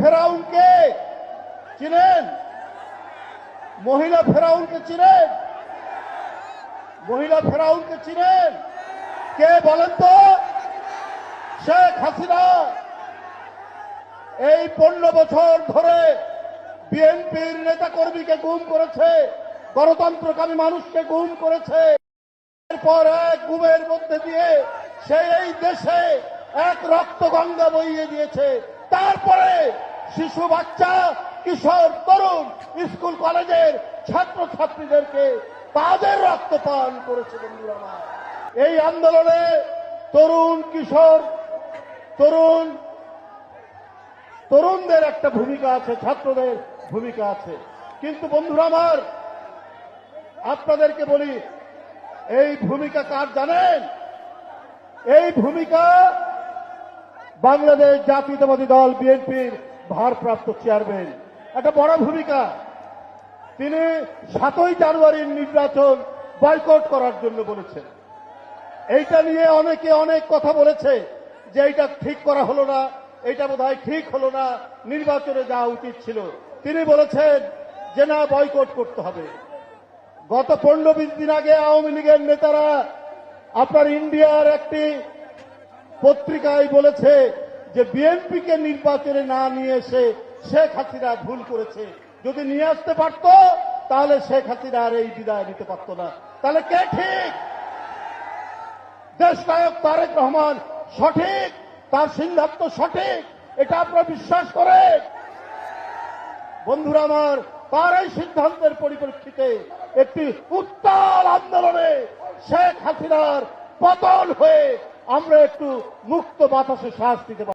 ফেরাউনকে চিনেন? মহিলা ফেরাউনকে চিনেন? মহিলা ফেরাউনকে চিনেন? কে বলেন তো? শেখ হাসিনা। এই পনেরো বছর ধরে বিএনপির নেতা কর্মীকে গুম করেছে, গণতন্ত্রকামী মানুষকে গুম করেছে। এরপর এক গুমের মধ্যে দিয়ে সে এই দেশে এক রক্ত গঙ্গা বইয়ে দিয়েছে। তারপরে শিশু, বাচ্চা, কিশোর, তরুণ, স্কুল, কলেজের ছাত্র ছাত্রীদেরকে তাদের রক্ত পান করেছে বন্ধুরা। এই আন্দোলনে তরুণ, কিশোর, তরুণ, তরুণদের একটা ভূমিকা আছে, ছাত্রদের ভূমিকা আছে কিন্তু বন্ধুরা আমার, আপনাদেরকে বলি, এই ভূমিকা কার জানেন এই ভূমিকা বাংলাদেশ জাতীয়তাবাদী দল বিএনপির ভারপ্রাপ্ত চেয়ারম্যান। একটা বড় ভূমিকা। তিনি সাতই জানুয়ারির নির্বাচন বয়কট করার জন্য বলেছেন। এইটা নিয়ে অনেকে অনেক কথা বলেছে যে এইটা ঠিক করা হলো না, এইটা বোধহয় ঠিক হলো না, নির্বাচনে যাওয়া উচিত ছিল। তিনি বলেছেন যে না, বয়কট করতে হবে। গত পনেরো বিশ দিন আগে আওয়ামী লীগের নেতারা আপনার ইন্ডিয়ার একটি পত্রিকায় বলেছে যে বিএনপিকে নির্বাচনে না নিয়ে এসে শেখ হাসিনা ভুল করেছে, যদি নিয়ে আসতে পারত, তাহলে শেখ হাসিনা আর এই বিদায় নিতে পারত না। তাহলে কে ঠিক? দেশ নায়ক তারেক রহমান সঠিক, তার সিদ্ধান্ত সঠিক, এটা আপনারা বিশ্বাস করে বন্ধুরা আমার, তার এই সিদ্ধান্তের পরিপ্রেক্ষিতে একটি উত্তাল আন্দোলনে শেখ হাসিনার পতন হয়ে আমরা একটু মুক্ত বাতাসে শ্বাস দিতে